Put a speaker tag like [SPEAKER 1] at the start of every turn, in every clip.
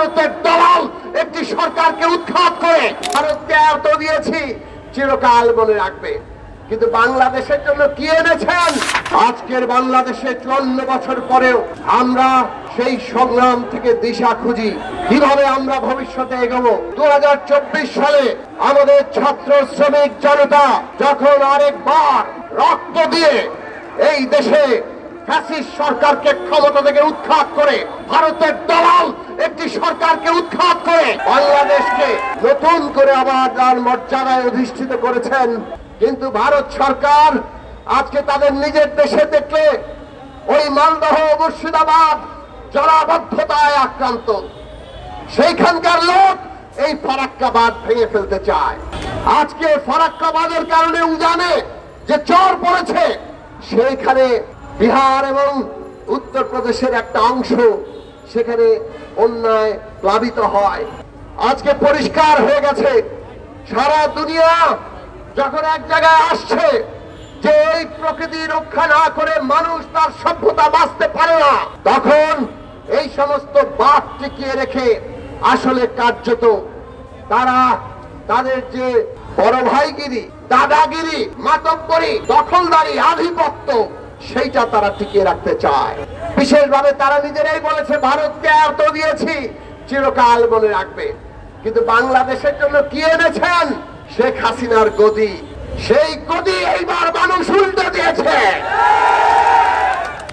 [SPEAKER 1] ভারতের দলাল একটি সরকারকে উৎখাত করে ভারতকে এত দিয়েছি, চিরকাল মনে রাখবে। কিন্তু বাংলাদেশের জন্য কি এনেছেন? আজকের বাংলাদেশে চুয়ান্ন বছর পরেও আমরা সেই সংগ্রাম থেকে দিশা খুঁজি। কীভাবে আমরা ভবিষ্যতে এগোবো? দু হাজার চব্বিশ সালে আমাদের ছাত্র শ্রমিক জনতা যখন আরেকবার রক্ত দিয়ে এই দেশে ফ্যাসিস্ট সরকারকে ক্ষমতা থেকে উৎখাত করে ভারতের দলাল একটি উৎখাত করে বাংলাদেশকে নতুন করে আবার তার মর্যাদায় অধিষ্ঠিত করেছেন। কিন্তু ভারত সরকার আজকে তাদের নিজের দেশে দেখলে ওই মালদহ, মুর্শিদাবাদ জলাবদ্ধতায় আক্রান্ত। সেইখানকার লোক এই ফারাক্কাবাদ ভেঙে ফেলতে চায়। আজকে ফারাক্কাবাদের কারণে উজানে যে চর পড়েছে, সেইখানে বিহার এবং উত্তরপ্রদেশের একটা অংশ, সেখানে অন্যায় প্লাবিত হয়। আজকে পরিষ্কার হয়ে গেছে। সারা দুনিয়া যখন এক জায়গায় আসছে যে এই প্রকৃতি রক্ষা না করে মানুষ তার সভ্যতা বাঁচতে পারে না, তখন এই সমস্ত বাদ টিকিয়ে রেখে আসলে কার্যত তারা তাদের যে বড় ভাইগিরি, দাদাগিরি, মাতব্বরি, দখলদারি, আধিপত্য, সেইটা তারা টিকিয়ে রাখতে চায়। বিশেষভাবে তারা নিজেরাই বলেছে, ভারতকে এত দিয়েছি, চিরকাল মনে রাখবে। কিন্তু বাংলাদেশের জন্য কি এনেছেন? শেখ হাসিনার গদি। সেই গদি এইবার মানুষ উল্টে দিয়েছে।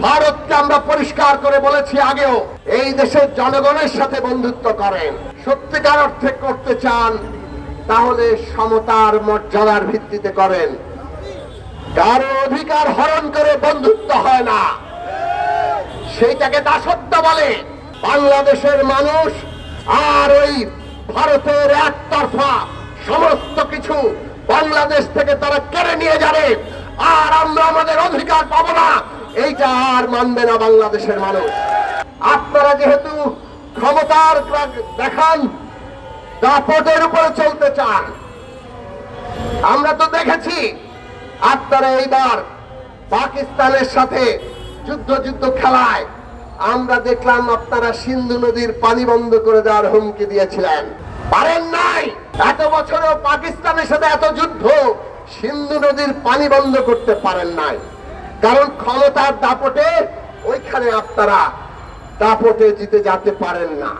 [SPEAKER 1] ভারতকে আমরা পরিষ্কার করে বলেছি আগেও, এই দেশের জনগণের সাথে বন্ধুত্ব করেন। সত্যিকার অর্থে করতে চান, তাহলে সমতার মর্যাদার ভিত্তিতে করেন। কারও অধিকার হরণ করে বন্ধুত্ব হয় না। সেইটাকে দাসত্ব বলে। বাংলাদেশের মানুষ আর ওই ভারতের একতরফা সমস্ত কিছু বাংলাদেশ থেকে তারা কেড়ে নিয়ে যাবে। আর আমরা আমাদের অধিকার পাবো না। এইটা আর মানবে না বাংলাদেশের মানুষ। আপনারা যেহেতু ক্ষমতার দেখান, দাপটের উপরে চলতে চান, আমরা তো দেখেছি আপনারা এইবার পাকিস্তানের সাথে যুদ্ধ যুদ্ধ খেলায়। আমরা দেখলাম আপনারা সিন্ধু নদীর পানি বন্ধ করে দেওয়ার হুমকি দিয়েছিলেন। পারেন নাই! এত বছরও পাকিস্তানের সাথে এত যুদ্ধ, সিন্ধু নদীর পানি বন্ধ করতে পারেন নাই। কারণ ক্ষমতার দাপটে ওইখানে আপনারা দাপটে জিতে যেতে পারেন না।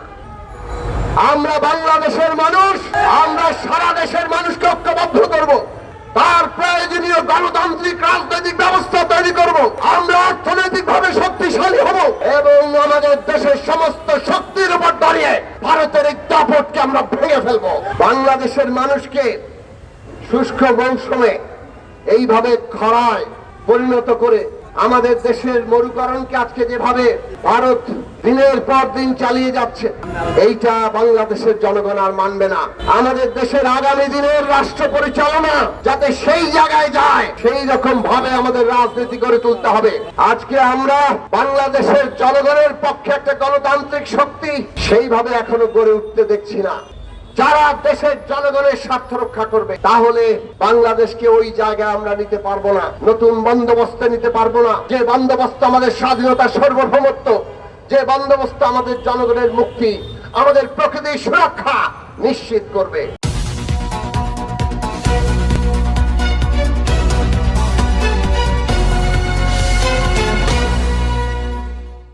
[SPEAKER 1] আমরা বাংলাদেশের মানুষ, আমরা সারা দেশের মানুষকে ঐক্যবদ্ধ করব। তার প্রয়োজনীয় গণতান্ত্রিক রাজনৈতিক ব্যবস্থা তৈরি করব। আমরা অর্থনৈতিক ভাবে শক্তিশালী হব। এবং আমাদের দেশের সমস্ত শক্তির উপর দাঁড়িয়ে ভারতের এই দাপটকে আমরা ভেঙে ফেলব। বাংলাদেশের মানুষকে শুষ্ক মৌসুমে এইভাবে খরায় পরিণত করে আমাদের দেশের মরুকরণকে আজকে যেভাবে ভারত দিনের পর দিন চালিয়ে যাচ্ছে, এইটা বাংলাদেশের জনগণ আর মানবে না। আমাদের দেশের আগামী দিনের রাষ্ট্র পরিচালনা যাতে সেই জায়গায় যায়, সেই রকম ভাবে আমাদের রাজনীতি গড়ে তুলতে হবে। আজকে আমরা বাংলাদেশের জনগণের পক্ষে একটা গণতান্ত্রিক শক্তি সেইভাবে এখনও গড়ে উঠতে দেখছি না। যারা দেশের জনগণের স্বার্থ রক্ষা করবে, তাহলে বাংলাদেশকে ওই জায়গায় আমরা নিতে পারব না। নতুন বন্দোবস্তে নিতে পারব না। যে বন্দোবস্ত আমাদের স্বাধীনতা সর্বভৌমত্ব, যে বন্দোবস্ত আমাদের জনগণের মুক্তি, আমাদের প্রকৃতির সুরক্ষা নিশ্চিত করবে।